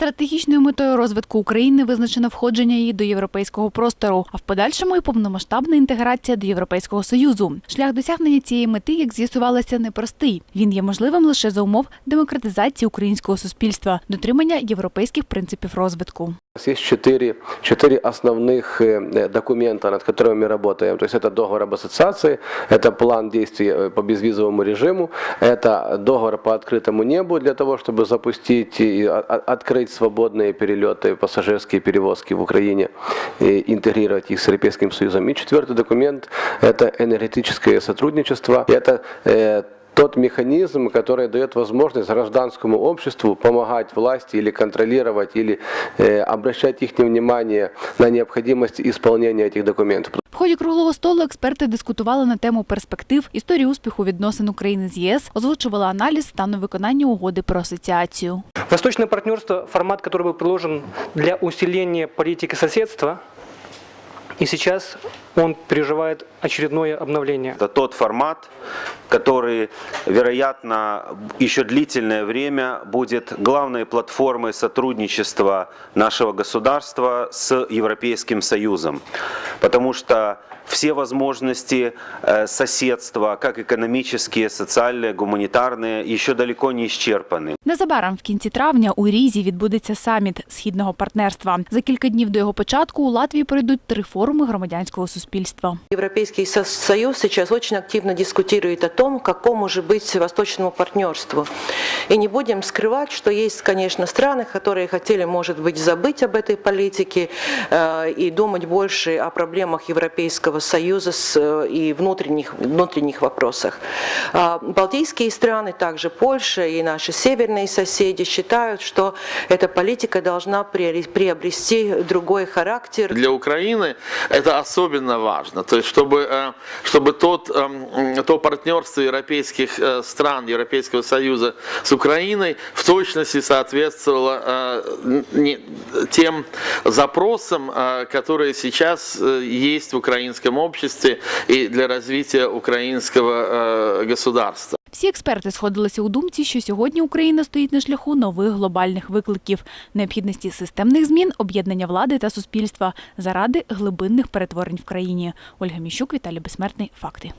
Стратегічною метою розвитку України визначено входження її до європейського простору, а в подальшому і повномасштабна інтеграція до Європейського союзу. Шлях досягнення цієї мети, як з'ясувалося, непростий. Він є можливим лише за умов демократизації українського суспільства, дотримання європейських принципів розвитку. У нас есть четыре, четыре основных э, документа, над которыми мы работаем. То есть это договор об ассоциации, это план действий э, по безвизовому режиму, это договор по открытому небу для того, чтобы запустить и о- о- открыть свободные перелеты, пассажирские перевозки в Украине, и интегрировать их с Европейским Союзом. И четвертый документ – это энергетическое сотрудничество. И Это э, тот механизм, который дает возможность гражданскому обществу помогать власти или контролировать, или э, обращать их внимание на необходимость исполнения этих документов. В ході круглого столу експерти дискутували на тему перспектив, історії успіху відносин України з ЄС, озвучували аналіз стану виконання угоди про асоціацію. Восточное партнерство – формат, который был предложен для усиления политики соседства, и сейчас он переживает очередное обновление. Это тот формат, который, вероятно, еще длительное время будет главной платформой сотрудничества нашего государства с Европейским Союзом. Потому что все возможности э, соседства, как экономические, социальные, гуманитарные, еще далеко не исчерпаны. Незабаром в кінці травня у Різі відбудеться саміт східного партнерства. За кілька днів до його початку у Латвії пройдуть три форуми громадянського суспільства. Европейский Со- Союз сейчас очень активно дискутирует о том, какому же быть восточному партнерству. И не будем скрывать, что есть, конечно, страны, которые хотели, может быть, забыть об этой политике э, и думать больше о проблемах Европейского Союза с, э, и внутренних, внутренних вопросах. А Балтийские страны, также Польша и наши северные соседи считают, что эта политика должна приобрести другой характер, Для Украины это особенно важно, то есть чтобы, э, чтобы тот, эм, то партнерство европейских э, стран, Европейского Союза с Украиной в точности соответствовало э, н- не- тем запросам, э, которые сейчас э, есть в украинском обществе и для развития украинского э, государства. Всі експерти сходилися у думці, що сьогодні Україна стоїть на шляху нових глобальних викликів, необхідності системних змін, об'єднання влади та суспільства заради глибинних перетворень в країні. Ольга Міщук, Віталій Безсмертний. Факти.